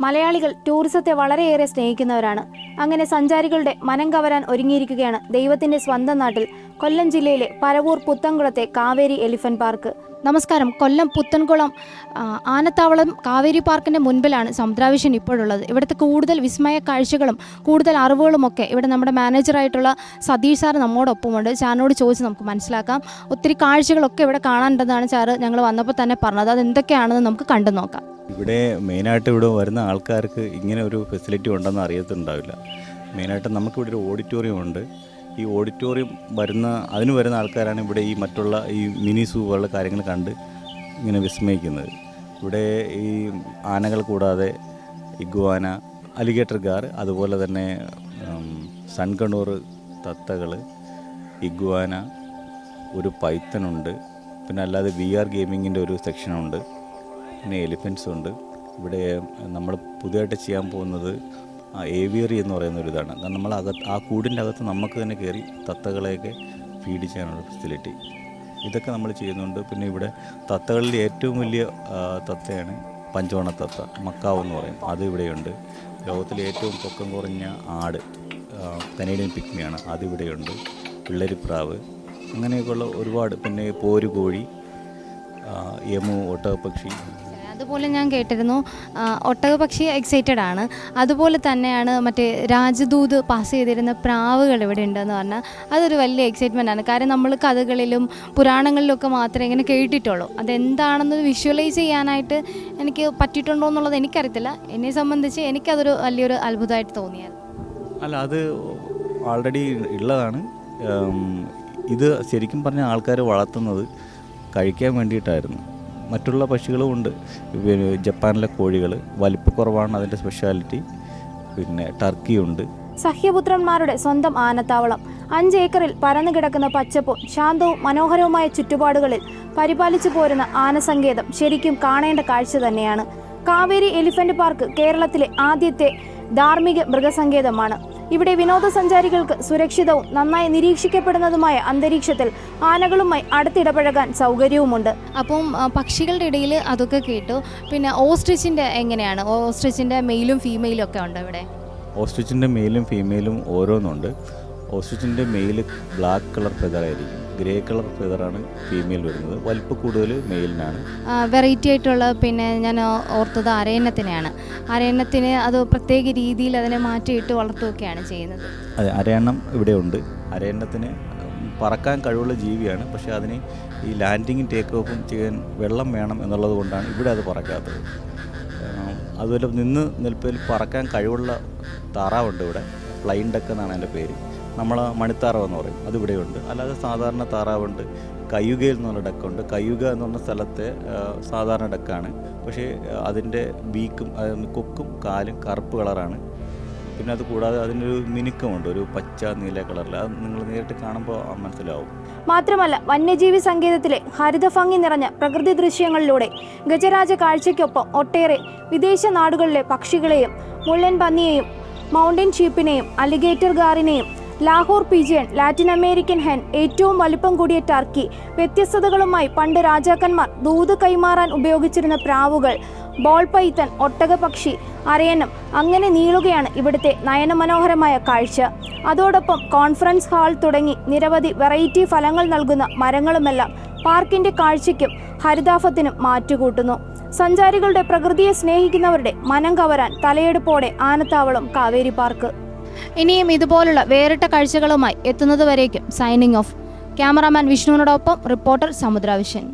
മലയാളികൾ ടൂറിസത്തെ വളരെയേറെ സ്നേഹിക്കുന്നവരാണ്. അങ്ങനെ സഞ്ചാരികളുടെ മനം കവരാൻ ഒരുങ്ങിയിരിക്കുകയാണ് ദൈവത്തിന്റെ സ്വന്തം നാട്ടിൽ കൊല്ലം ജില്ലയിലെ പരവൂർ പുത്തൻകുളത്തെ കാവേരി എലിഫന്റ് പാർക്ക്. നമസ്കാരം. കൊല്ലം പുത്തൻകുളം ആനത്താവളം കാവേരി പാർക്കിന്റെ മുൻപിലാണ് സമുദ്രാവിഷൻ ഇപ്പോഴുള്ളത്. ഇവിടുത്തെ കൂടുതൽ വിസ്മയ കാഴ്ചകളും കൂടുതൽ അറിവുകളും ഒക്കെ ഇവിടെ നമ്മുടെ മാനേജറായിട്ടുള്ള സതീഷ് സാർ നമ്മോടൊപ്പമുണ്ട്. സാറിനോട് ചോദിച്ച് നമുക്ക് മനസ്സിലാക്കാം. ഒത്തിരി കാഴ്ചകളൊക്കെ ഇവിടെ കാണാനുണ്ടെന്നാണ് സാറ് ഞങ്ങൾ വന്നപ്പോൾ തന്നെ പറഞ്ഞത്. അത് എന്തൊക്കെയാണെന്ന് നമുക്ക് കണ്ടു നോക്കാം ഇവിടെ മെയിനായിട്ട് ഇവിടെ വരുന്ന ആൾക്കാർക്ക് ഇങ്ങനെ ഒരു ഫെസിലിറ്റി ഉണ്ടെന്ന് അറിയത്തുണ്ടാവില്ല. മെയിനായിട്ട് നമുക്കിവിടെ ഒരു ഓഡിറ്റോറിയം ഉണ്ട്. ഈ ഓഡിറ്റോറിയം വരുന്ന അതിന് വരുന്ന ആൾക്കാരാണ് ഇവിടെ ഈ മറ്റുള്ള ഈ മിനി സൂ പോലുള്ള കാര്യങ്ങൾ കണ്ട് ഇങ്ങനെ വിസ്മയിക്കുന്നത്. ഇവിടെ ഈ ആനകൾ കൂടാതെ ഇഗ്വാന അലിഗേറ്റർ ഗാർ അതുപോലെ തന്നെ സൺകണ്ണൂർ തത്തകൾ ഇഗ്വാന ഒരു പൈത്തനുണ്ട് പിന്നെ അല്ലാതെ വി ആർ ഗെയിമിങ്ങിന്റെ ഒരു സെക്ഷനുണ്ട്. പിന്നെ എലിഫൻസ് ഉണ്ട്. ഇവിടെ നമ്മൾ പുതിയതായിട്ട് ചെയ്യാൻ പോകുന്നത് ഏവിയറി എന്ന് പറയുന്ന ഒരു ഇതാണ്. കാരണം നമ്മൾ അകത്ത് ആ കൂടിന്റെ അകത്ത് നമുക്ക് തന്നെ കയറി തത്തകളെയൊക്കെ ഫീഡ് ചെയ്യാനുള്ള ഫെസിലിറ്റി ഇതൊക്കെ നമ്മൾ ചെയ്യുന്നുണ്ട്. പിന്നെ ഇവിടെ തത്തകളിൽ ഏറ്റവും വലിയ തത്തയാണ് പഞ്ചോണ തത്ത മക്കാവ് എന്ന് പറയും. അത് ഇവിടെയുണ്ട്. ലോകത്തിലെ ഏറ്റവും പൊക്കം കുറഞ്ഞ ആട് കനേഡിയൻ പിക്മിയാണ് അതിവിടെയുണ്ട് പിള്ളരിപ്രാവ് അങ്ങനെയൊക്കെയുള്ള ഒരുപാട് പിന്നെ പോരുകോഴി യമു ഒട്ടകപ്പക്ഷി. അതുപോലെ ഞാൻ കേട്ടിരുന്നു ഒട്ടക ഒട്ടകപക്ഷി എക്സൈറ്റഡ് ആണ്. അതുപോലെ തന്നെയാണ് മറ്റേ രാജദൂത് പാസ് ചെയ്തിരുന്ന പ്രാവുകൾ ഇവിടെ ഉണ്ടെന്ന് പറഞ്ഞാൽ അതൊരു വലിയ എക്സൈറ്റ്മെന്റ് ആണ്. കാരണം നമ്മൾ കഥകളിലും പുരാണങ്ങളിലൊക്കെ മാത്രമേ ഇങ്ങനെ കേട്ടിട്ടുള്ളൂ. അതെന്താണെന്ന് വിഷ്വലൈസ് ചെയ്യാനായിട്ട് എനിക്ക് പറ്റിയിട്ടുണ്ടോ എന്നുള്ളത് എനിക്കറിയത്തില്ല. എന്നെ സംബന്ധിച്ച് എനിക്കതൊരു വലിയൊരു അത്ഭുതമായിട്ട് തോന്നിയത് അല്ല അത് ആൾറെഡി ഉള്ളതാണ്. ഇത് ശരിക്കും പറഞ്ഞ ആൾക്കാർ വളർത്തുന്നത് കഴിക്കാൻ വേണ്ടിയിട്ടായിരുന്നു. മറ്റുള്ള പക്ഷികളും ഉണ്ട്. ജപ്പാനിലെ കോഴികൾ വലിപ്പക്കുറവാണ് അതിന്റെ സ്പെഷ്യാലിറ്റി പിന്നെ ടർക്കിയുണ്ട് സഹ്യപുത്രന്മാരുടെ സ്വന്തം ആനത്താവളം. അഞ്ച് ഏക്കറിൽ പരന്നു കിടക്കുന്ന പച്ചപ്പും ശാന്തവും മനോഹരവുമായ ചുറ്റുപാടുകളിൽ പരിപാലിച്ചു പോരുന്ന ആനസങ്കേതം ശരിക്കും കാണേണ്ട കാഴ്ച തന്നെയാണ്. കാവേരി എലിഫന്റ് പാർക്ക് കേരളത്തിലെ ആദ്യത്തെ ധാർമ്മിക മൃഗസങ്കേതമാണ്. ഇവിടെ വിനോദസഞ്ചാരികൾക്ക് സുരക്ഷിതവും നന്നായി നിരീക്ഷിക്കപ്പെടുന്നതുമായ അന്തരീക്ഷത്തിൽ ആനകളുമായി അടുത്തിടപഴകാൻ സൗകര്യവുമുണ്ട്. അപ്പം പക്ഷികളുടെ ഇടയിൽ അതൊക്കെ കേട്ടു. പിന്നെ ഓസ്ട്രിച്ചിന്റെ എങ്ങനെയാണ്? ഓസ്ട്രിച്ചിന്റെ മെയിലും ഫീമെയിലും ഒക്കെ ഉണ്ട് ഇവിടെ? ഓസ്ട്രിച്ചിന്റെ മെയിലും ഫീമെയിലും ഓരോന്നുണ്ട്. ഓസ്ട്രിച്ചിന്റെ മെയിൽ ബ്ലാക്ക് കളർ ഫെതറായിരിക്കും ഗ്രേ കളർ ഫെതറാണ് ഫീമെയിൽ വരുന്നത്. വലിപ്പം കൂടുതൽ മെയിലിനാണ്. വെറൈറ്റി ആയിട്ടുള്ള പിന്നെ ഞാൻ ഓർത്തത് അരയണ്ണത്തിനെയാണ്. അരയണ്ണത്തിന് അത് പ്രത്യേക രീതിയിൽ അതിനെ മാറ്റിയിട്ട് വളർത്തുകയൊക്കെയാണ് ചെയ്യുന്നത്. അതെ അരയണ്ണം ഇവിടെ ഉണ്ട്. അരയണ്ണത്തിന് പറക്കാൻ കഴിവുള്ള ജീവിയാണ്. പക്ഷേ അതിന് ഈ ലാൻഡിങ്ങും ടേക്ക് ഓഫും ചെയ്യാൻ വെള്ളം വേണം എന്നുള്ളത് കൊണ്ടാണ് ഇവിടെ അത് പറക്കാത്തത്. അതുപോലെ നിന്ന് നിൽപ്പിൽ പറക്കാൻ കഴിവുള്ള താറാവുണ്ട് ഇവിടെ. ഫ്ലൈൻ ഡക്ക് എന്നാണ് അതിന്റെ പേര്. നമ്മൾ മണിത്താറാവ് എന്ന് പറയും. അതിവിടെയുണ്ട് അല്ലാതെ സാധാരണ താറാവുണ്ട്. കയ്യുകയിൽ നിന്നുള്ള ഡക്കുണ്ട്. കയ്യുക എന്ന് പറഞ്ഞ സ്ഥലത്തെ സാധാരണ ഡക്കാണ്. പക്ഷേ അതിന്റെ ബീക്കും കൊക്കും കാലും കറുപ്പ് കളറാണ്. പിന്നെ അത് കൂടാതെ അതിനൊരു മിനുക്കമുണ്ട്. ഒരു പച്ച നീല കളറിൽ. അത് നിങ്ങൾ നേരിട്ട് കാണുമ്പോൾ മനസ്സിലാവും. മാത്രമല്ല വന്യജീവി സങ്കേതത്തിലെ ഹരിതഭംഗി നിറഞ്ഞ പ്രകൃതി ദൃശ്യങ്ങളിലൂടെ ഗജരാജ കാഴ്ചയ്ക്കൊപ്പം ഒട്ടേറെ വിദേശ നാടുകളിലെ പക്ഷികളെയും മുള്ളൻ പന്നിയെയും മൗണ്ടൻ ഷീപ്പിനെയും alligator ഗാറിനെയും Lahore pigeon Latin American hen ഏറ്റവും വലിപ്പം കൂടിയ ടർക്കി. വ്യത്യസ്തതകളുമായി പണ്ട് രാജാക്കന്മാർ ദൂത് കൈമാറാൻ ഉപയോഗിച്ചിരുന്ന പ്രാവുകൾ. ബോൾ പൈത്തൻ ഒട്ടകപക്ഷി അരയനം അങ്ങനെ നീളുകയാണ് ഇവിടുത്തെ നയനമനോഹരമായ കാഴ്ച. അതോടൊപ്പം കോൺഫറൻസ് ഹാൾ തുടങ്ങി നിരവധി വെറൈറ്റി ഫലങ്ങൾ നൽകുന്ന മരങ്ങളുമെല്ലാം പാർക്കിന്റെ കാഴ്ചയ്ക്കും ഹരിതാഭത്തിനും മാറ്റുകൂട്ടുന്നു. സഞ്ചാരികളുടെ പ്രകൃതിയെ സ്നേഹിക്കുന്നവരുടെ മനം കവരാൻ തലയെടുപ്പോടെ ആനത്താവളം കാവേരി പാർക്ക്. ഇനിയും ഇതുപോലുള്ള വേറിട്ട കാഴ്ചകളുമായി എത്തുന്നതുവരേക്കും സൈനിങ് ഓഫ് ക്യാമറാമാൻ വിഷ്ണുവിനോടൊപ്പം റിപ്പോർട്ടർ സമുദ്രാവിഷൻ